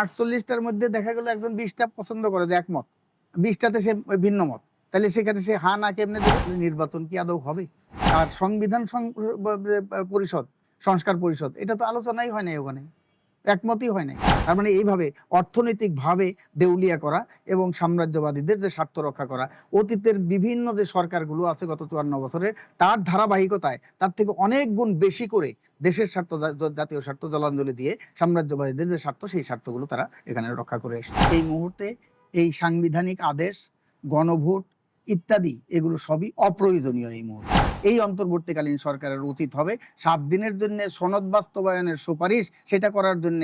আটচল্লিশটার মধ্যে দেখা গেলো একজন বিশটা পছন্দ করে যে একমত। বিশটাতে সে ভিন্ন মত। তাহলে সেখানে সে হা না কেমনে নির্বাচন কি আদৌ হবে? আর সংবিধান পরিষদ, সংস্কার পরিষদ, এটা তো আলোচনাই হয় না ওখানে। একমতই হয় নাই। তার মানে এইভাবে অর্থনৈতিকভাবে দেউলিয়া করা এবং সাম্রাজ্যবাদীদের যে স্বার্থ রক্ষা করা, অতীতের বিভিন্ন যে সরকারগুলো আছে গত চুয়ান্ন বছরে, তার ধারাবাহিকতায় তার থেকে অনেক গুণ বেশি করে দেশের স্বার্থ জাতীয় স্বার্থ জলাঞ্জলি দিয়ে সাম্রাজ্যবাদীদের যে স্বার্থ, সেই স্বার্থগুলো তারা এখানে রক্ষা করে এসেছে। এই মুহূর্তে এই সাংবিধানিক আদেশ, গণভোট ইত্যাদি, এগুলো সবই অপ্রয়োজনীয় এই মুহূর্তে। এই অন্তর্বর্তীকালীন সরকারের উচিত হবে। সাত দিনের জন্য সনদ বাস্তবায়নের সুপারিশ সেটা করার জন্য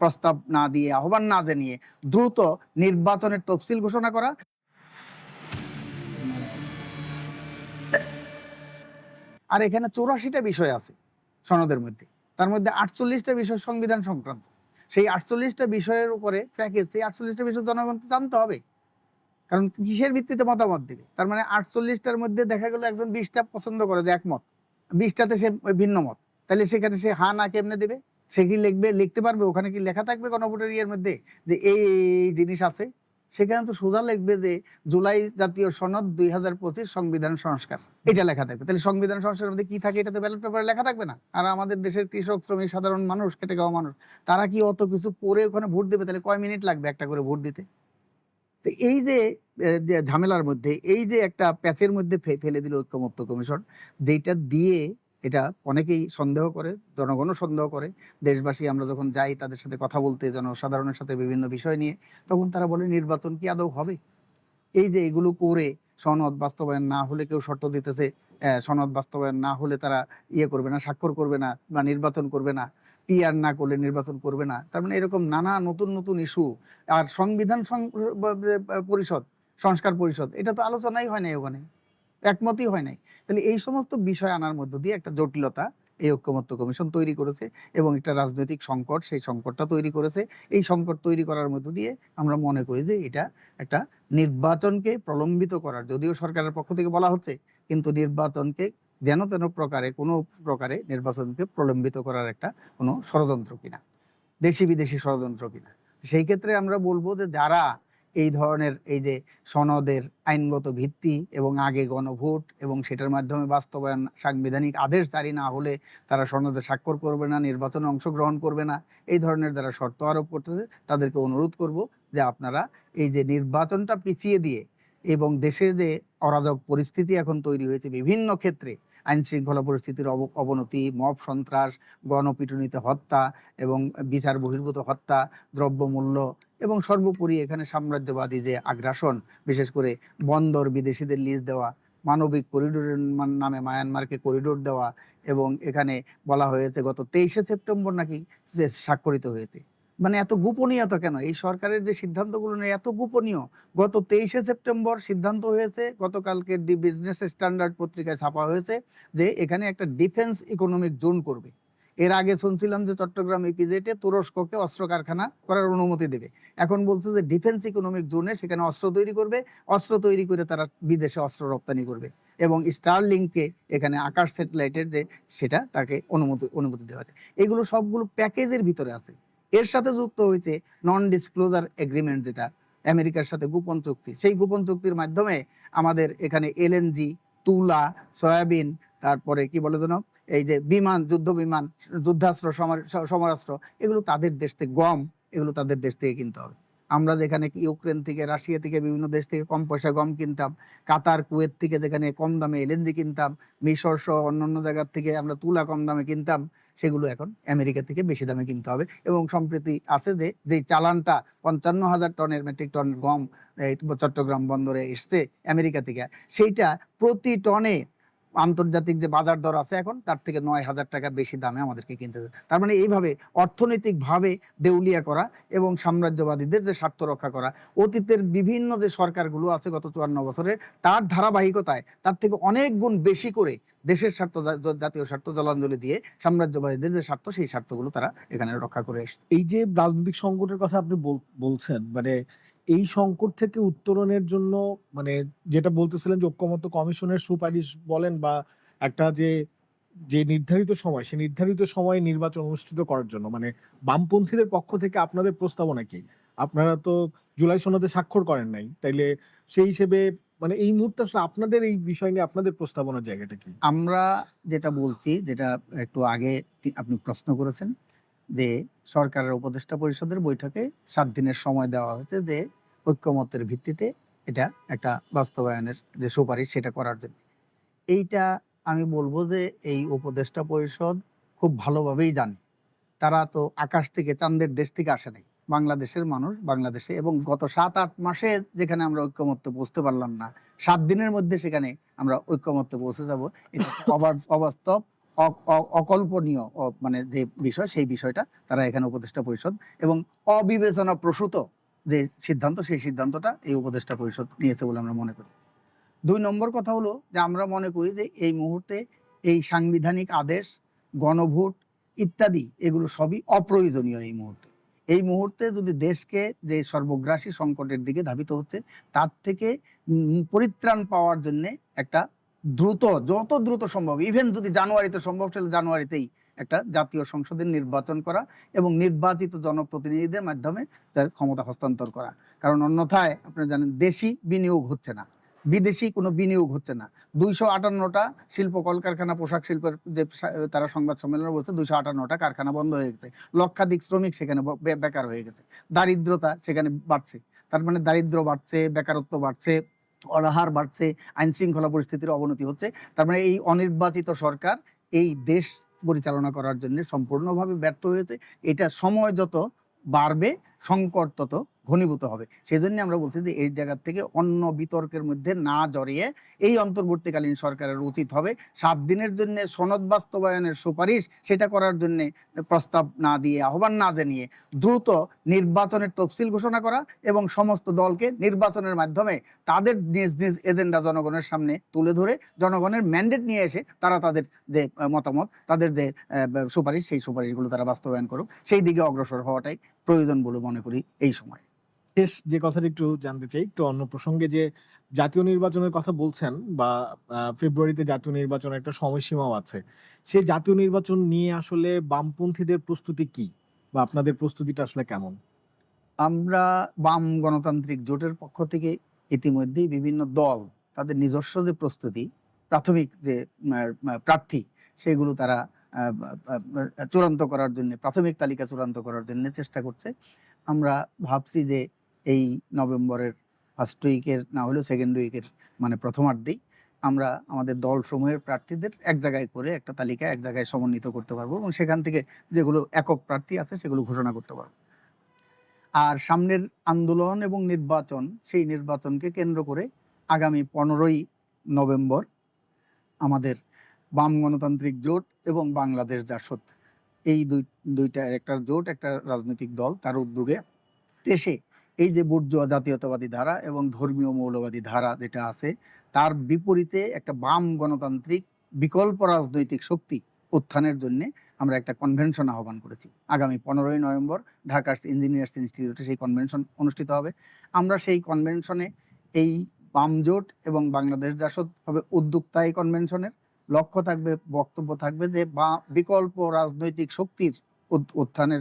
প্রস্তাব না দিয়ে, আহ্বান না জানিয়ে দ্রুত নির্বাচনের তফসিল ঘোষণা করা। আর এখানে চৌরাশিটা বিষয় আছে সনদের মধ্যে। তার মধ্যে আটচল্লিশটা বিষয় সংবিধান সংক্রান্ত। সেই আটচল্লিশটা বিষয়ের উপরে প্যাকেজ, সেই আটচল্লিশটা বিষয় জনগণ তো জানতে হবে। কারণ কিসের ভিত্তিতে মতামত দিবে? তার মানে আটচল্লিশটার মধ্যে দেখা গেল একজন বিশটা পছন্দ করে যে একমত। বিশটাতে সে ভিন্ন মত। তাহলে সেখানে সে হা না কেমনে দেবে? সে কি লিখবে? লিখতে পারবে? ওখানে কি লেখা থাকবে গণভোটের ইয়ের মধ্যে? যে এই জিনিস আছে। সেখানে তো সোজা লিখবে যে জুলাই জাতীয় সনদ দুই হাজার পঁচিশ সংবিধান সংস্কার। এটা লেখা থাকবে। তাহলে সংবিধান সংস্কারের মধ্যে কি থাকে? এটা তো ব্যালট পেপারে লেখা থাকবে না? আর আমাদের দেশের কৃষক, শ্রমিক, সাধারণ মানুষ, খেটে খাওয়া মানুষ, তারা কি অত কিছু পরে ওখানে ভোট দেবে? তাহলে কয় মিনিট লাগবে একটা করে ভোট দিতে? তো এই যে ঝামেলার মধ্যে, এই যে একটা প্যাচের মধ্যে ফেলে দিল ঐক্যমত্য কমিশন যেটা দিয়ে এটা অনেকেই সন্দেহ করে, জনগণও সন্দেহ করে। দেশবাসী আমরা যখন যাই, তাদের সাথে কথা বলতে, জনসাধারণের সাথে বিভিন্ন বিষয় নিয়ে, তখন তারা বলে, নির্বাচন কি আদৌ হবে? এই যে এগুলো করে সনদ বাস্তবায়ন না হলে কেউ শর্ত দিতেছে সনদ বাস্তবায়ন না হলে তারা ইয়ে করবে না, স্বাক্ষর করবে না বা নির্বাচন করবে না। পিআর না করলে নির্বাচন করবে না। তার মানে এরকম নানা নতুন নতুন ইস্যু আর সংবিধান পরিষদ, সংস্কার পরিষদ, এটা তো আলোচনাই হয় নাই ওখানে। একমতই হয় নাই। তাহলে এই সমস্ত বিষয় আনার মধ্য দিয়ে একটা জটিলতা এই ঐক্যমত্য কমিশন তৈরি করেছে এবং একটা রাজনৈতিক সংকট, সেই সংকটটা তৈরি করেছে। এই সংকট তৈরি করার মধ্য দিয়ে আমরা মনে করি যে এটা একটা নির্বাচনকে প্রলম্বিত করার, যদিও সরকারের পক্ষ থেকে বলা হচ্ছে, কিন্তু নির্বাচনকে যেন তেন প্রকারে, কোনো প্রকারে নির্বাচনকে প্রলম্বিত করার একটা কোনো ষড়যন্ত্র কিনা, দেশি বিদেশি ষড়যন্ত্র কিনা। সেই ক্ষেত্রে আমরা বলব যে যারা এই ধরনের এই যে সনদের আইনগত ভিত্তি এবং আগে গণভোট এবং সেটার মাধ্যমে বাস্তবায়ন সাংবিধানিক আদেশ জারি না হলে তারা সনদে স্বাক্ষর করবে না, নির্বাচনে অংশগ্রহণ করবে না, এই ধরনের যারা শর্ত আরোপ করতেছে, তাদেরকে অনুরোধ করব যে আপনারা এই যে নির্বাচনটা পিছিয়ে দিয়ে এবং দেশের যে অরাজক পরিস্থিতি এখন তৈরি হয়েছে বিভিন্ন ক্ষেত্রে আইন শৃঙ্খলা পরিস্থিতির অব- অবনতি, মব সন্ত্রাস, গণপিটুনিতে হত্যা এবং বিচার বহির্ভূত হত্যা, দ্রব্যমূল্য এবং সর্বোপরি এখানে সাম্রাজ্যবাদী যে আগ্রাসন, বিশেষ করে বন্দর বিদেশিদের লিজ দেওয়া, মানবিক করিডোরের নামে মায়ানমারকে করিডোর দেওয়া এবং এখানে বলা হয়েছে গত তেইশে সেপ্টেম্বর নাকি যে স্বাক্ষরিত হয়েছে। মানে এত গোপনীয়তা কেন? এই সরকারের যে সিদ্ধান্তগুলো এত গোপনীয়। গত তেইশে সেপ্টেম্বর সিদ্ধান্ত হয়েছে, গতকালকে দি বিজনেস স্ট্যান্ডার্ড পত্রিকায় ছাপা হয়েছে যে এখানে একটা ডিফেন্স ইকোনমিক জোন করবে। এর আগে শুনছিলাম যে চট্টগ্রাম ইপিজেটে তুরস্ককে অস্ত্র কারখানা করার অনুমতি দেবে। এখন বলছে যে ডিফেন্স ইকোনমিক জোনে সেখানে অস্ত্র তৈরি করবে, অস্ত্র তৈরি করে তারা বিদেশে অস্ত্র রপ্তানি করবে এবং স্টারলিংকে এখানে আকাশ স্যাটেলাইটের যে সেটা তাকে অনুমতি অনুমতি দেওয়া আছে এগুলো সবগুলো প্যাকেজের ভিতরে আছে। এর সাথে যুক্ত হয়েছে নন ডিসক্লোজার এগ্রিমেন্ট যেটা, আমেরিকার সাথে গোপন চুক্তি। সেই গোপন চুক্তির মাধ্যমে আমাদের এখানে এলএনজি তুলা, সয়াবিন, তারপরে কি বলে যেন, এই যে বিমান, যুদ্ধ বিমান, যুদ্ধাস্ত্র সমরাস্ত্র, এগুলো তাদের দেশ থেকে গম, এগুলো তাদের দেশ থেকে কিনতে হবে। আমরা যেখানে ইউক্রেন থেকে, রাশিয়া থেকে, বিভিন্ন দেশ থেকে কম পয়সা গম কিনতাম, কাতার, কুয়েত থেকে যেখানে কম দামে এলএনজি কিনতাম, মিশর সহ অন্যান্য জায়গার থেকে আমরা তুলা কম দামে কিনতাম, সেগুলো এখন আমেরিকা থেকে বেশি দামে কিনতে হবে। এবং সম্প্রতি আছে যে যে চালানটা পঞ্চান্ন হাজার টনের মেট্রিক টন গম চট্টগ্রাম বন্দরে এসছে আমেরিকা থেকে, সেইটা প্রতি টনে আন্তর্জাতিক যে বাজার দর আছে এখন, তার থেকে নয় হাজার টাকা বেশি দামে আমাদেরকে কিনতে তার মানে এইভাবে অর্থনৈতিকভাবে দেউলিয়া করা এবং সাম্রাজ্যবাদীদের যে স্বার্থ রক্ষা করা, অতীতের বিভিন্ন যে সরকারগুলো আছে গত চুয়ান্ন বছরের, তার ধারাবাহিকতায় তার থেকে অনেক গুণ বেশি করে দেশের স্বার্থ জাতীয় স্বার্থ জলাঞ্জলি দিয়ে সাম্রাজ্যবাদীদের যে স্বার্থ, সেই স্বার্থগুলো তারা এখানে রক্ষা করে এসছে। এই যে রাজনৈতিক সংকটের কথা আপনি বল- বলছেন মানে এই সংকট থেকে উত্তরণের জন্য মানে যেটা বলতেছিলেন যে ঐক্যমত্য কমিশনের সুপারিশ বলেন বা একটা যে যে নির্ধারিত সময়, সে নির্ধারিত সময়ে নির্বাচন অনুষ্ঠিত করার জন্য মানে বামপন্থীদের পক্ষ থেকে আপনাদের প্রস্তাবনা কি? আপনারা তো জুলাই সনদে স্বাক্ষর করেন নাই, তাইলে সেই হিসেবে মানে এই মুহূর্তে আসলে আপনাদের এই বিষয় নিয়ে আপনাদের প্রস্তাবনার জায়গাটা কি? আমরা যেটা বলছি, যেটা একটু আগে আপনি প্রশ্ন করেছেন, যে সরকারের উপদেষ্টা পরিষদের বৈঠকে সাত দিনের সময় দেওয়া হয়েছে যে ঐক্যমতের ভিত্তিতে এটা একটা বাস্তবায়নের যে সুপারিশ সেটা করার জন্য। এইটা আমি বলব যে এই উপদেষ্টা পরিষদ খুব ভালোভাবেই জানে। তারা তো আকাশ থেকে চাঁদের দেশ থেকে আসে নাই। বাংলাদেশের মানুষ বাংলাদেশে এবং গত সাত আট মাসে যেখানে আমরা ঐক্যমত্যে পৌঁছতে পারলাম না, সাত দিনের মধ্যে সেখানে আমরা ঐক্যমত্যে পৌঁছে যাব। এটা অবাস্তব অকল্পনীয় মানে যে বিষয়, সেই বিষয়টা তারা এখানে উপদেষ্টা পরিষদ এবং অবিবেচনা প্রসূত যে সিদ্ধান্ত, সেই সিদ্ধান্তটা এই উপদেষ্টা পরিষদ নিয়েছে বলে আমরা মনে করি। দুই নম্বর কথা হলো যে আমরা মনে করি যে এই মুহূর্তে এই সাংবিধানিক আদেশ, গণভোট ইত্যাদি এগুলো সবই অপ্রয়োজনীয় এই মুহূর্তে। এই মুহূর্তে যদি দেশকে যে সর্বগ্রাসী সংকটের দিকে ধাবিত হচ্ছে, তার থেকে পরিত্রাণ পাওয়ার জন্য একটা দ্রুত, যত দ্রুত সম্ভব ইভেন যদি জানুয়ারিতে সম্ভব, তাহলে জানুয়ারিতেই একটা জাতীয় সংসদের নির্বাচন করা এবং নির্বাচিত জনপ্রতিনিধিদের মাধ্যমে তার ক্ষমতা হস্তান্তর করা। কারণ অন্যথায় আপনি জানেন দেশি বিনিয়োগ হচ্ছে না। বিদেশি কোনো বিনিয়োগ হচ্ছে না। দুইশো আটান্নটা শিল্প কলকারখানা, পোশাক শিল্পের যে তারা সংবাদ সম্মেলনে বলছে দুইশো আটান্নটা কারখানা বন্ধ হয়ে গেছে। লক্ষাধিক শ্রমিক সেখানে বেকার হয়ে গেছে। দারিদ্রতা সেখানে বাড়ছে। তার মানে দারিদ্র বাড়ছে, বেকারত্ব বাড়ছে, অনাহার বাড়ছে আইন শৃঙ্খলা পরিস্থিতির অবনতি হচ্ছে। তার মানে এই অনির্বাচিত সরকার এই দেশ পরিচালনা করার জন্য সম্পূর্ণভাবে ব্যর্থ হয়েছে। এটা সময় যত বাড়বে সংকট তত ঘনীভূত হবে। সেই জন্য আমরা বলছি যে, এই জায়গা থেকে অন্য বিতর্কের মধ্যে না জড়িয়ে এই অন্তর্বর্তীকালীন সরকারের উচিত হবে। সাত দিনের জন্য সনদ বাস্তবায়নের সুপারিশ সেটা করার জন্য প্রস্তাব না দিয়ে, আহ্বান না জানিয়ে দ্রুত নির্বাচনের তফসিল ঘোষণা করা এবং সমস্ত দলকে নির্বাচনের মাধ্যমে তাদের নিজ নিজ এজেন্ডা জনগণের সামনে তুলে ধরে জনগণের ম্যান্ডেট নিয়ে এসে তারা তাদের যে মতামত, তাদের যে সুপারিশ, সেই সুপারিশগুলো তারা বাস্তবায়ন করুক। সেই দিকে অগ্রসর হওয়াটাই প্রয়োজন বলে মনে করি এই সময়। শেষ যে কথাটা একটু জানতে চাই, একটু অন্য প্রসঙ্গে যে জাতীয় নির্বাচনের কথা বলছেন বা ফেব্রুয়ারিতে জাতীয় নির্বাচনের একটা সময়সীমাও আছে। সেই জাতীয় নির্বাচন নিয়ে আসলে বামপন্থীদের প্রস্তুতি কি? বা আপনাদের প্রস্তুতিটা আসলে কেমন? আমরা বাম গণতান্ত্রিক জোটের পক্ষ থেকে ইতিমধ্যেই বিভিন্ন দল, তাদের নিজস্ব যে প্রস্তুতি, প্রাথমিক যে প্রার্থী, সেগুলো তারা চূড়ান্ত করার জন্য, প্রাথমিক তালিকা চূড়ান্ত করার জন্য চেষ্টা করছে। আমরা ভাবছি যে এই নভেম্বরের ফার্স্ট উইকের না হলেও সেকেন্ড উইকের মানে প্রথমার্ধেই আমরা আমাদের দল সমূহের প্রার্থীদের এক জায়গায় করে একটা তালিকা এক জায়গায় সমন্বিত করতে পারব এবং সেখান থেকে যেগুলো একক প্রার্থী আছে সেগুলো ঘোষণা করতে পারব। আর সামনের আন্দোলন এবং নির্বাচন, সেই নির্বাচনকে কেন্দ্র করে আগামী পনেরোই নভেম্বর আমাদের বাম গণতান্ত্রিক জোট এবং বাংলাদেশ জাসদ, এই দুই, দুইটা একটা জোট, একটা রাজনৈতিক দল, তার উদ্যোগে দেশে এই যে বুর্জোয়া জাতীয়তাবাদী ধারা এবং ধর্মীয় মৌলবাদী ধারা যেটা আছে, তার বিপরীতে একটা বাম গণতান্ত্রিক বিকল্প রাজনৈতিক শক্তি উত্থানের জন্য আমরা একটা কনভেনশন আহ্বান করেছি। আগামী পনেরোই নভেম্বর ঢাকার ইঞ্জিনিয়ার্স ইনস্টিটিউটে সেই কনভেনশন অনুষ্ঠিত হবে। আমরা সেই কনভেনশনে এই বাম জোট এবং বাংলাদেশ জাসদ হবে উদ্যোক্তা এই কনভেনশনের লক্ষ্য থাকবে, বক্তব্য থাকবে যে বা বিকল্প রাজনৈতিক শক্তির উত্থানের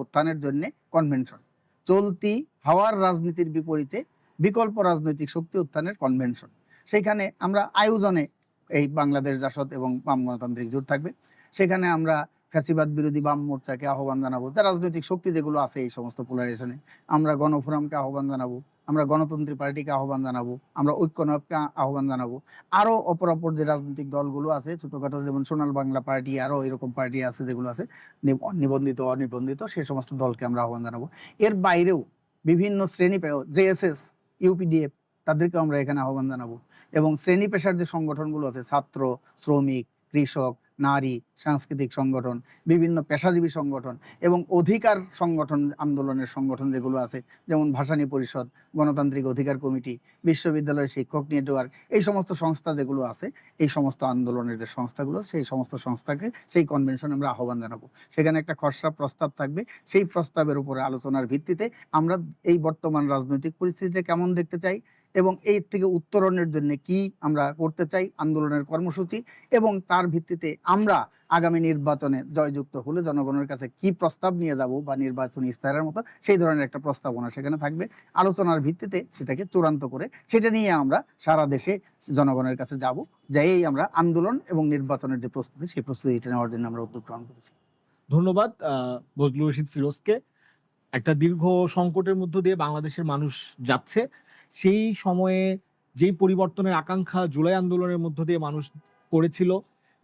উত্থানের জন্য কনভেনশন চলতি হাওয়ার রাজনীতির বিপরীতে বিকল্প রাজনৈতিক শক্তি উত্থানের কনভেনশন সেইখানে আমরা আয়োজনে এই বাংলাদেশ জাসদ এবং বাম গণতান্ত্রিক জোট থাকবে। সেখানে আমরা ফ্যাসিবাদ বিরোধী বাম মোর্চাকে আহ্বান জানাব। যা রাজনৈতিক শক্তি যেগুলো আছে এই সমস্ত পোলারাইজেশনে আমরা গণফোরামকে আহ্বান জানাব। আমরা গণতন্ত্রী পার্টিকে আহ্বান জানাব, আমরা ঐক্যনবকে আহ্বান জানাব। আরও অপর অপর যে রাজনৈতিক দলগুলো আছে, ছোটখাটো যেমন সোনাল বাংলা পার্টি, আরও এরকম পার্টি আছে যেগুলো আছে, নিব- নিবন্ধিত, অনিবন্ধিত সেই সমস্ত দলকে আমরা আহ্বান জানাব। এর বাইরেও বিভিন্ন শ্রেণি জেএসএস ইউপিডিএফ তাদেরকে আমরা এখানে আহ্বান জানাব। এবং শ্রেণি পেশার যে সংগঠনগুলো আছে, ছাত্র, শ্রমিক, কৃষক নারী সাংস্কৃতিক সংগঠন, বিভিন্ন পেশাজীবী সংগঠন এবং অধিকার সংগঠন আন্দোলনের সংগঠন যেগুলো আছে, যেমন ভাসানী পরিষদ, গণতান্ত্রিক অধিকার কমিটি বিশ্ববিদ্যালয় শিক্ষক নেটওয়ার্ক এই সমস্ত সংস্থা যেগুলো আছে, এই সমস্ত আন্দোলনের যে সংস্থাগুলো, সেই সমস্ত সংস্থাকে সেই কনভেনশন আমরা আহ্বান জানাব। সেখানে একটা খসড়া প্রস্তাব থাকবে। সেই প্রস্তাবের উপরে আলোচনার ভিত্তিতে আমরা এই বর্তমান রাজনৈতিক পরিস্থিতিটা কেমন দেখতে চাই? এবং এর থেকে উত্তরণের জন্য কি আমরা করতে চাই আন্দোলনের কর্মসূচি এবং তার ভিত্তিতে আমরা আগামী নির্বাচনে জয়যুক্ত হলে জনগণের কাছে কি প্রস্তাব নিয়ে যাব বা নির্বাচনী ইস্তাহারের মতো সেই ধরনের একটা প্রস্তাবনা সেখানে থাকবে। আলোচনার ভিত্তিতে সেটাকে চূড়ান্ত করে সেটা নিয়ে আমরা সারা দেশে জনগণের কাছে যাব যাই আমরা আন্দোলন এবং নির্বাচনের যে প্রস্তুতি, সেই প্রস্তুতিটা নেওয়ার জন্য আমরা উদ্যোগ গ্রহণ করেছি। ধন্যবাদ বজলুর রশিদ ফিরোজকে। একটা দীর্ঘ সংকটের মধ্য দিয়ে বাংলাদেশের মানুষ যাচ্ছে। সেই সময়ে যেই পরিবর্তনের আকাঙ্ক্ষা জুলাই আন্দোলনের মধ্য দিয়ে মানুষ করেছিল,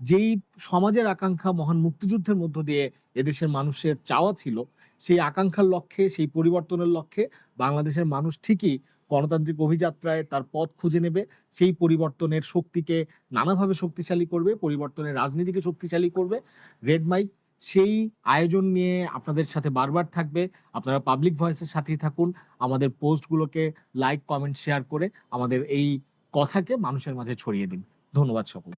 যেই সমাজের আকাঙ্ক্ষা মহান মুক্তিযুদ্ধের মধ্য দিয়ে এদেশের মানুষের চাওয়া ছিল, সেই আকাঙ্ক্ষার লক্ষ্যে, সেই পরিবর্তনের লক্ষ্যে বাংলাদেশের মানুষ ঠিকই গণতান্ত্রিক অভিযাত্রায় তার পথ খুঁজে নেবে, সেই পরিবর্তনের শক্তিকে নানাভাবে শক্তিশালী করবে, পরিবর্তনের রাজনীতিকে শক্তিশালী করবে। রেড মাইক সেই আয়োজন নিয়ে আপনাদের সাথে বারবার থাকবে। আপনারা পাবলিক ভয়েসের সাথেই থাকুন। আমাদের পোস্টগুলোকে লাইক কমেন্ট শেয়ার করে আমাদের এই কথাকে মানুষের মাঝে ছড়িয়ে দিন। ধন্যবাদ সকল